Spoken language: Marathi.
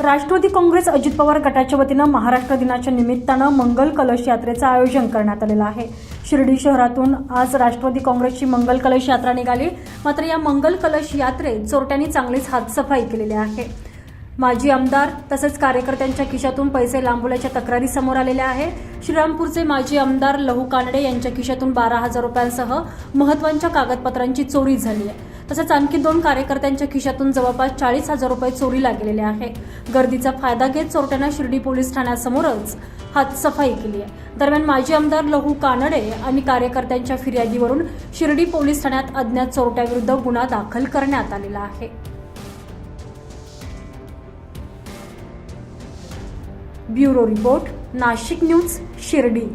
राष्ट्रवादी काँग्रेस अजित पवार गटाच्या वतीनं महाराष्ट्र दिनाच्या निमित्तानं मंगल कलश यात्रेचं आयोजन करण्यात आलेलं आहे. शिर्डी शहरातून आज राष्ट्रवादी काँग्रेसची मंगल कलश यात्रा निघाली. मात्र या मंगल कलश यात्रेत चोरट्यांनी चांगलीच हातसफाई केलेली आहे. माजी आमदार तसेच कार्यकर्त्यांच्या खिशातून पैसे लांबवल्याच्या तक्रारी समोर आलेल्या आहे श्रीरामपूरचे माजी आमदार लहू कानडे यांच्या खिशातून बारा हजार रुपयांसह महत्त्वाच्या कागदपत्रांची चोरी झाली आहे. तसंच आणखी दोन कार्यकर्त्यांच्या खिशातून जवळपास चाळीस हजार रुपये चोरीला गेलेले आहे. गर्दीचा फायदा घेत चोरट्यानं शिर्डी पोलीस ठाण्यासमोरच हातसफाई केली आहे. दरम्यान माजी आमदार लहू कानडे आणि कार्यकर्त्यांच्या फिर्यादीवरून शिर्डी पोलीस ठाण्यात अज्ञात चोरट्याविरुद्ध गुन्हा दाखल करण्यात आलेला आहे. Bureau report Nashik news Shirdi.